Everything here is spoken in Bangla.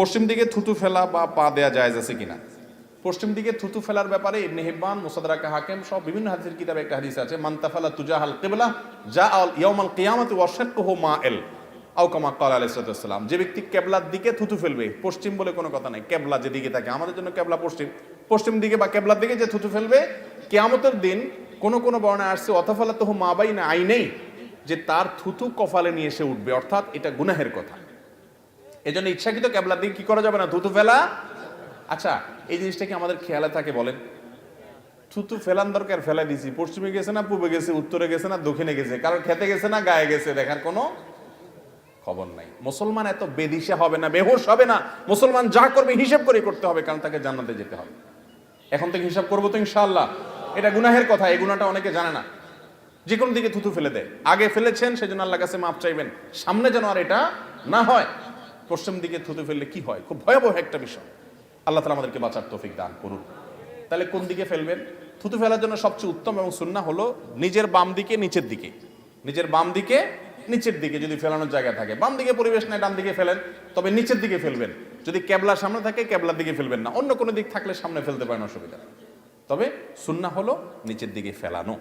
পশ্চিম দিকে থুতু ফেলা বা পা দেয়া জায়েজ আছে কিনা? পশ্চিম দিকে থুতু ফেলার ব্যাপারে ইবনে হিব্বান, মুসাদরাকা হাকিম সব বিভিন্ন হাদিসের কিতাবে একটা হাদিস আছে মান্তাফালা তুজাহাল কিবলা যা আল ইয়াউমাল কিয়ামতি ওয়াশাক্কুহু মাইল। আও কামা ক্বালা আলাইহিস সালাম, যে ব্যক্তি কেবলার দিকে থুতু ফেলবে, পশ্চিম বলে কোনো কথা নাই। কেবলা যেদিকে থাকে আমাদের জন্য কেবলা পশ্চিম। পশ্চিম দিকে বা কেবলার দিকে যে থুতু ফেলবে, কিয়ামতের দিন কোন কোন বর্ণায় আসছে অথফালা তহু মা বাই না আইনেই, যে তার থুতু কপালে নিয়ে এসে উঠবে, অর্থাৎ এটা গুনাহের কথা। এজন্য ইচ্ছাকৃত ক্যাবলার দিকে কি করা যাবে না? থুতু ফেলা? আচ্ছা এই জিনিসটা কি আমাদের খেয়ালে থাকে বলেন? থুতু ফেলান দরকার ফেলা দিছি। পশ্চিমে গেছে না, পূবে গেছে, উত্তরে গেছে না, দক্ষিণে গেছে? কারণ খেতে গেছে না, গায়ে গেছে? দেখার কোনো খবর নাই। মুসলমান এত বেদিশা হবে না, বেহোশ হবে না। মুসলমান যা করবে হিসেব করে করতে হবে, কারণ তাকে জান্নাতে যেতে হবে। এখন থেকে হিসাব করব তো ইনশাল্লাহ এটা গুনাহের কথা, এই গুণাটা অনেকে জানে না। যে কোনো দিকে থুতু ফেলে দেয়। আগে ফেলেছেন, সেজন্য আল্লাহ কাছে মাপ চাইবেন। সামনে যেন আর এটা না হয়। পশ্চিম দিকে থুতু ফেললে কি হয়? খুব ভয়াবহ একটা বিষয়। আল্লাহ তালা আমাদেরকে বাঁচার তৌফিক দান করুন। তাহলে কোন দিকে ফেলবেন? থুতু ফেলার জন্য সবচেয়ে উত্তম এবং সুন্না হলো নিজের বাম দিকে, নিচের দিকে। নিজের বাম দিকে, নিচের দিকে যদি ফেলানোর জায়গা থাকে। বাম দিকে পরিবেশ নেই, ডান দিকে ফেলেন, তবে নিচের দিকে ফেলবেন। যদি ক্যাবলার সামনে থাকে ক্যাবলার দিকে ফেলবেন না। অন্য কোনো দিক থাকলে সামনে ফেলতে পারেন, অসুবিধা তবে সুন্না হলো নিচের দিকে ফেলানো।